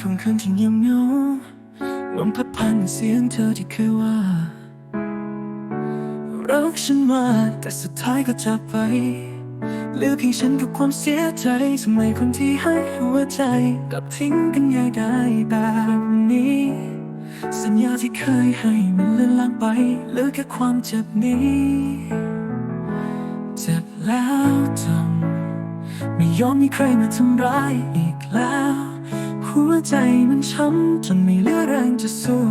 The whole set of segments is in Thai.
ค่ำคืนที่เงียบเหงาลมพัดผ่านเสียงเธอที่เคยว่า รักฉันมาแต่สุดท้ายก็จากไปเหลือเพียงฉันกับความเสียใจทำไมคนที่ให้หัวใจกลับทิ้งกันง่ายได้แบบนี้ สัญญาที่เคยให้มันเลือนลางไปเหลือแค่ความเจ็บนี้เจ็บแล้วจำไม่ยอมมีใครมาทำร้ายอีกแล้ว หัวใจมันช้ำจนไม่เหลือแรงจะสู้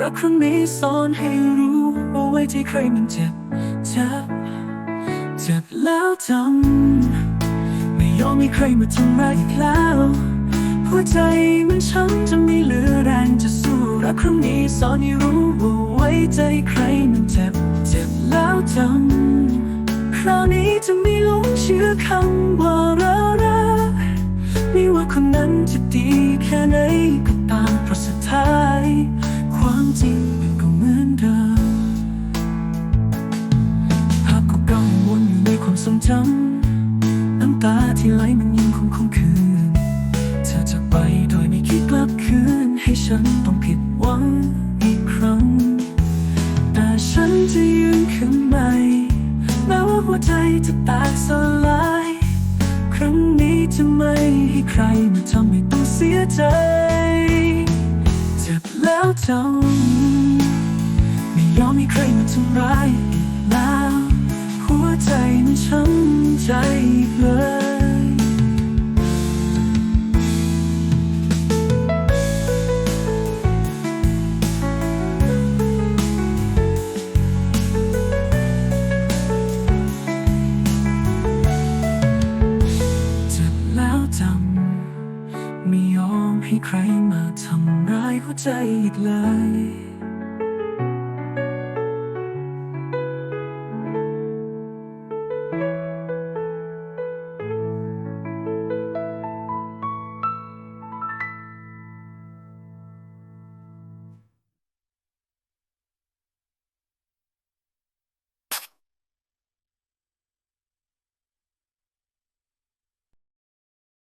รักครั้งนี้สอนให้รู้ว่าไว้ที่ใครมันเจ็บเจ็บเจ็บแล้วจำไม่ยอมให้ใครมาทำร้ายอีกแล้วหัวใจมันช้ำจนไม่เหลือแรงจะสู้รักครั้งนี้สอนให้รู้ว่าไว้ใจใครมันเจ็บเจ็บแล้วจำคราวนี้จะไม่หลงเชื่อคำว่าเรา ดีแค่ไหนก็ตามเพราะสุดท้าย ความจริงมันก็เหมือนเดิมภาพเก่าๆวนอยู่ในความทรงจำน้ำตาที่ไหลมันยังคงคงคืน เธอจากไปโดยไม่คิดกลับคืน ให้ฉันต้องผิดหวังอีกครั้ง แต่ฉันจะยืนขึ้นใหม่แม้ว่าหัวใจจะแตกสลาย จะไม่ให้ใครมาทำให้ต้องเสียใจ เจ็บแล้วจำไม่ยอมให้ใครมาทำร้ายแล้วหัวใจมันช้ำ ไม่ยอมให้ใครมาทำร้ายหัวใจอีกเลย